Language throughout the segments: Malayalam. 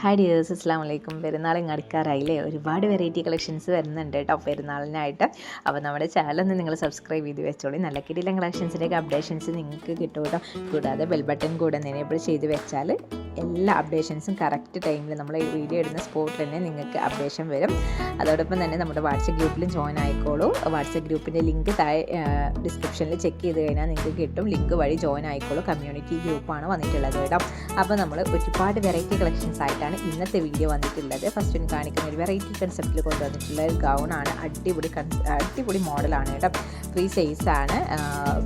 ഹായ് ഡിയേഴ്സ് അസ്സാം വലൈക്കും പെരുന്നാൾ ഇങ്ങ് അടുക്കാറായില്ലേ? ഒരുപാട് വെറൈറ്റി കളക്ഷൻസ് വരുന്നുണ്ട് കേട്ടോ പെരുന്നാളിനായിട്ട്. അപ്പോൾ നമ്മുടെ ചാനൽ നിങ്ങൾ സബ്സ്ക്രൈബ് ചെയ്ത് വെച്ചോളി. നല്ല കിടിലം കളക്ഷൻസിന്റെയൊക്കെ അപ്ഡേഷൻസ് നിങ്ങൾക്ക് കിട്ടും കേട്ടോ കൂടാതെ ബെൽ ബട്ടൺ കൂടെ എനേബിൾ ചെയ്ത് വെച്ചാൽ എല്ലാ അപ്ഡേഷൻസും കറക്റ്റ് ടൈമിൽ നമ്മൾ വീഡിയോ ഇടുന്ന സ്പോട്ടിൽ തന്നെ നിങ്ങൾക്ക് അപ്ഡേഷൻ വരും. അതോടൊപ്പം തന്നെ നമ്മുടെ വാട്സപ്പ് ഗ്രൂപ്പിലും ജോയിൻ ആയിക്കോളൂ. വാട്സപ്പ് ഗ്രൂപ്പിന്റെ ലിങ്ക് താഴെ ഡിസ്ക്രിപ്ഷനിൽ ചെക്ക് ചെയ്ത് കഴിഞ്ഞാൽ നിങ്ങൾക്ക് കിട്ടും. ലിങ്ക് വഴി ജോയിൻ ആയിക്കോളൂ. കമ്മ്യൂണിറ്റി ഗ്രൂപ്പാണ് വന്നിട്ടുള്ളത് കേട്ടോ അപ്പോൾ നമ്മൾ ഒരുപാട് വെറൈറ്റി കളക്ഷൻസ് ആയിട്ടാണ് ഇന്നത്തെ വീഡിയോ വന്നിട്ടുള്ളത്. ഫസ്റ്റ് ഞാൻ കാണിക്കുന്ന ഒരു വെറൈറ്റി കൺസെപ്റ്റിൽ കൊണ്ടുവന്നിട്ടുള്ള ഒരു ഗൗണാണ് അടിപൊളി അടിപൊളി മോഡലാണ് കേട്ടോ. ഫ്രീ സൈസാണ്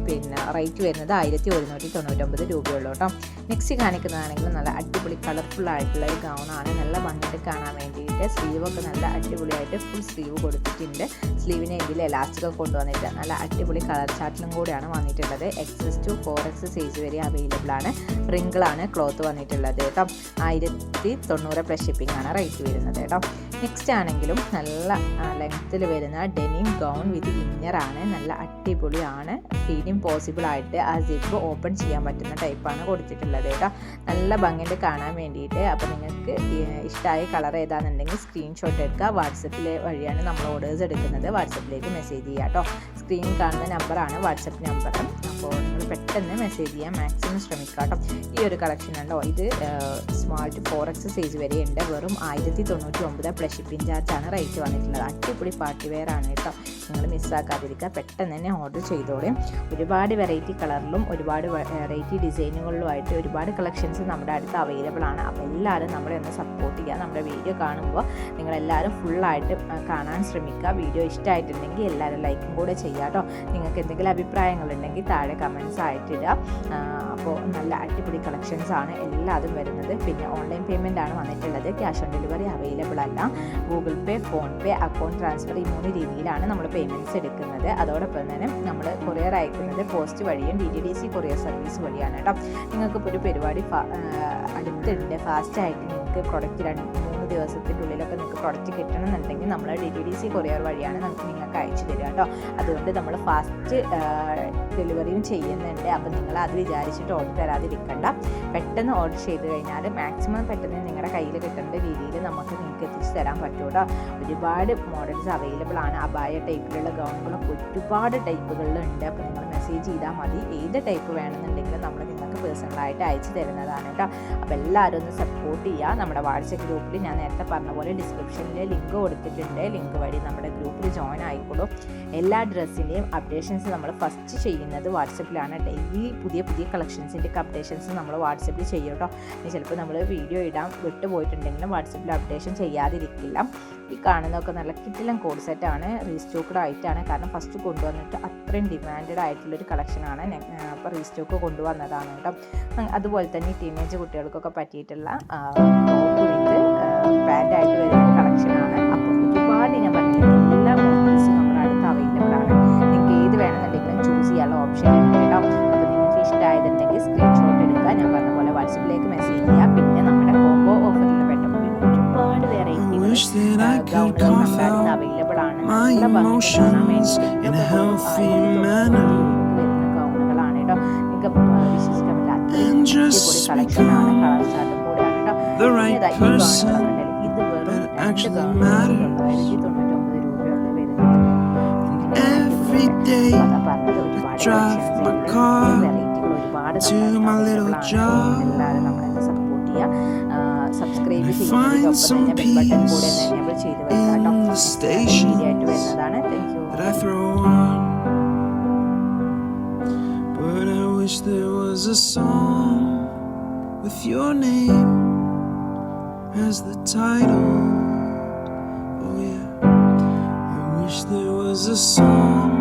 പിന്നെ റേറ്റ് വരുന്നത് ആയിരത്തി ഒരുന്നൂറ്റി തൊണ്ണൂറ്റൊമ്പത് രൂപയുള്ളൂ കേട്ടോ. നെക്സ്റ്റ് കാണിക്കുന്നതാണെങ്കിൽ നല്ല അടിപൊളി കളർഫുൾ ആയിട്ടുള്ള ഒരു ഗൗണാണ് നല്ല ഭംഗിയിട്ട് കാണാൻ വേണ്ടിയിട്ട് സ്ലീവൊക്കെ നല്ല അടിപൊളിയായിട്ട് ഫുൾ സ്ലീവ് കൊടുത്തിട്ടുണ്ട്. സ്ലീവിനെ ഇതിൽ എലാസ്റ്റിക് കൊണ്ടുവന്നിട്ട് നല്ല അടിപൊളി കളർ ചാർട്ടിലും കൂടിയാണ് വന്നിട്ടുള്ളത്. XS to four X size വരെ അവൈലബിൾ ആണ്. റിങ്കിളാണ് ക്ലോത്ത് വന്നിട്ടുള്ളത് കേട്ടോ. ആയിരത്തി തൊണ്ണൂറ് പ്ലസ് ഷിപ്പിംഗ് ആണ് റേറ്റ് വരുന്നത് കേട്ടോ. നെക്സ്റ്റ് ആണെങ്കിലും നല്ല ലെങ്ത്തിൽ വരുന്ന ഡെനിം ഗൗൺ വിത്ത് ഇന്നറാണ് നല്ല അടിപൊളിയാണ്. ഫീലിംഗ് പോസിബിൾ ആയിട്ട് ആ സിപ്പ് ഓപ്പൺ ചെയ്യാൻ പറ്റുന്ന ടൈപ്പാണ് കൊടുത്തിട്ടുള്ളത് കേട്ടോ. നല്ല ഭംഗിയിൽ കാണാൻ വേണ്ടിയിട്ട്. അപ്പോൾ നിങ്ങൾക്ക് ഇഷ്ടമായ കളർ ഏതാണെന്നുണ്ടെങ്കിൽ സ്ക്രീൻഷോട്ട് എടുക്കുക. വാട്സപ്പിലെ വഴിയാണ് നമ്മൾ ഓർഡേഴ്സ് എടുക്കുന്നത്. വാട്സപ്പിലേക്ക് മെസ്സേജ് ചെയ്യുക കേട്ടോ. സ്ക്രീനിൽ കാണുന്ന നമ്പറാണ് വാട്സപ്പ് നമ്പർ. അപ്പോൾ നിങ്ങൾ പെട്ടെന്ന് മെസ്സേജ് ചെയ്യാൻ മാക്സിമം ശ്രമിക്കുക കേട്ടോ. ഈ ഒരു കളക്ഷൻ ഉണ്ടോ? ഇത് സ്മാർട്ട് ഫോർ എക്സ് സൈസ് വരെ ഉണ്ട്. വെറും ആയിരത്തി തൊണ്ണൂറ്റി ഒമ്പത് പ്ലസ് ഷിപ്പിംഗ് ചാർജാണ് റേറ്റ് വന്നിട്ടുള്ളത്. അടിപൊളി പാർട്ടി വെയർ ആണ് കേട്ടോ. മിസ്സാക്കാതിരിക്കുക പെട്ടെന്ന് തന്നെ ഓർഡർ ചെയ്തോളൂ. ഒരുപാട് വെറൈറ്റി കളറിലും ഒരുപാട് വെറൈറ്റി ഡിസൈനുകളിലുമായിട്ട് ഒരുപാട് കളക്ഷൻസ് നമ്മുടെ അടുത്ത് അവൈലബിൾ ആണ്. അപ്പോൾ എല്ലാവരും നമ്മളെ ഒന്ന് സപ്പോർട്ട് ചെയ്യുക. നമ്മുടെ വീഡിയോ കാണുമ്പോൾ നിങ്ങളെല്ലാവരും ഫുള്ളായിട്ട് കാണാൻ ശ്രമിക്കുക. വീഡിയോ ഇഷ്ടമായിട്ടുണ്ടെങ്കിൽ എല്ലാവരും ലൈക്കും കൂടെ ചെയ്യുക കേട്ടോ. നിങ്ങൾക്ക് എന്തെങ്കിലും അഭിപ്രായങ്ങളുണ്ടെങ്കിൽ താഴെ കമൻസ് ആയിട്ടിടുക അപ്പോൾ നല്ല അടിപൊളി കളക്ഷൻസ് ആണ് എല്ലാതും വരുന്നത്. പിന്നെ ഓൺലൈൻ പേയ്മെന്റ് ആണ് വന്നിട്ടുള്ളത്. ക്യാഷ് ഓൺ ഡെലിവറി അവൈലബിൾ അല്ല. Google Pay PhonePe account transfer ഈ മൂന്ന് രീതിയിലാണ് നമ്മൾ പേയ്മെന്റ്സ് എടുക്കുന്നത്. അതോടൊപ്പം തന്നെ നമ്മൾ കൊറിയർ അയക്കുന്നത് പോസ്റ്റ് വഴിയും D T D C courier service വഴിയാണ് കേട്ടോ. നിങ്ങൾക്കിപ്പോൾ ഒരു പരിപാടി അടുത്തുണ്ട്. ഫാസ്റ്റായിട്ട് നിങ്ങൾക്ക് പ്രൊഡക്റ്റ് രണ്ട് ഉള്ളിലൊക്കെ നിങ്ങൾക്ക് പ്രൊഡക്റ്റ് കിട്ടണമെന്നുണ്ടെങ്കിൽ നമ്മൾ D T D C courier വഴിയാണ് നമുക്ക് നിങ്ങൾക്ക് അയച്ചു തരിക കേട്ടോ. അതുകൊണ്ട് നമ്മൾ ഫാസ്റ്റ് ഡെലിവറിയും ചെയ്യുന്നുണ്ട്. അപ്പോൾ നിങ്ങൾ അത് വിചാരിച്ചിട്ട് ഓർഡർ തരാതിരിക്കണ്ട. പെട്ടെന്ന് ഓർഡർ ചെയ്ത് കഴിഞ്ഞാൽ മാക്സിമം പെട്ടെന്ന് നിങ്ങളുടെ കയ്യിൽ കിട്ടേണ്ട രീതിയിൽ നമുക്ക് നിങ്ങൾക്ക് എത്തിച്ചു തരാൻ പറ്റും കേട്ടോ. ഒരുപാട് മോഡൽസ് അവൈലബിൾ ആണ്. അബായ ടൈപ്പിലുള്ള ഗൗണുകളൊക്കെ ഒരുപാട് ടൈപ്പുകളിലുണ്ട് അപ്പോൾ നിങ്ങൾ മെസ്സേജ് ചെയ്താൽ മതി. ഏത് ടൈപ്പ് വേണമെന്നുണ്ടെങ്കിലും നമ്മൾ നിങ്ങൾക്ക് പേഴ്സണലായിട്ട് അയച്ചു തരുന്നതാണ് കേട്ടോ. അപ്പോൾ എല്ലാവരും ഒന്ന് സപ്പോർട്ട് ചെയ്യുക. നമ്മുടെ വാട്സപ്പ് ഗ്രൂപ്പിൽ ഞാൻ നേരത്തെ പറഞ്ഞ പോലെ ഡിസ്ക്രിപ്ഷനിൽ ലിങ്ക് കൊടുത്തിട്ടുണ്ട്. ലിങ്ക് വഴി നമ്മുടെ ഗ്രൂപ്പിൽ ജോയിൻ ആയിക്കോളും. എല്ലാ ഡ്രസ്സിന്റെയും അപ്ഡേഷൻസ് നമ്മൾ ഫസ്റ്റ് ചെയ്യുന്നത് വാട്സപ്പിലാണ് ഡെയിലി പുതിയ പുതിയ കളക്ഷൻസിന്റെ അപ്ഡേഷൻസ് നമ്മൾ വാട്സപ്പിൽ ചെയ്യും കേട്ടോ ഇനി ചിലപ്പോൾ നമ്മൾ വീഡിയോ ഇടാൻ വിട്ടുപോയിട്ടുണ്ടെങ്കിലും വാട്സപ്പിൽ അപ്ഡേഷൻ ചെയ്യാതിരിക്കില്ല. ഈ കാണുന്നതൊക്കെ നല്ല കിട്ടിലും കോഡ് സെറ്റാണ് റീസ്റ്റോക്ക്ഡ് ആയിട്ടാണ്. കാരണം ഫസ്റ്റ് കൊണ്ടുവന്നിട്ട് അത്രയും ഡിമാൻഡഡ് ആയിട്ടുള്ളൊരു കളക്ഷനാണ് അപ്പോൾ റീസ്റ്റോക്ക് കൊണ്ടുവന്നതാണ് കേട്ടോ അതുപോലെ തന്നെ ടീനേജ് കുട്ടികൾക്കൊക്കെ പറ്റിയിട്ടുള്ള വിത്ത് പാന്റായിട്ട് വരുന്ന കളക്ഷനാണ് അപ്പോൾ ഒരുപാട് ഞാൻ പറഞ്ഞില്ല എല്ലാ മോഡൽസും നമ്മുടെ അടുത്ത് അവൈലബിൾ ആണ്. നിങ്ങൾക്ക് ഏത് വേണമെന്നുണ്ടെങ്കിലും ചൂസ് ചെയ്യാനുള്ള ഓപ്ഷൻ ഉണ്ട് കേട്ടോ. അപ്പോൾ നിങ്ങൾക്ക് ഇഷ്ടമായതുണ്ടെങ്കിൽ സ്ക്രീൻഷോട്ട് എടുക്കുക. ഞാൻ പറഞ്ഞ പോലെ വാട്സപ്പിലേക്ക് മെസ്സേജ് ചെയ്യുക പിന്നെ നമ്മുടെ കോംബോ ഓഫറിൽ പെട്ടപ്പോൾ ഒരുപാട് അടുത്ത് അവൈലബിൾ ആണ്. നല്ല ഭംഗിയിൽ കാണാൻ വേണ്ടി And just become the right person every day I drive my car to my little job. I find some peace in the station. that I throw on. But I wish there was a song with your name as the title wish there was a song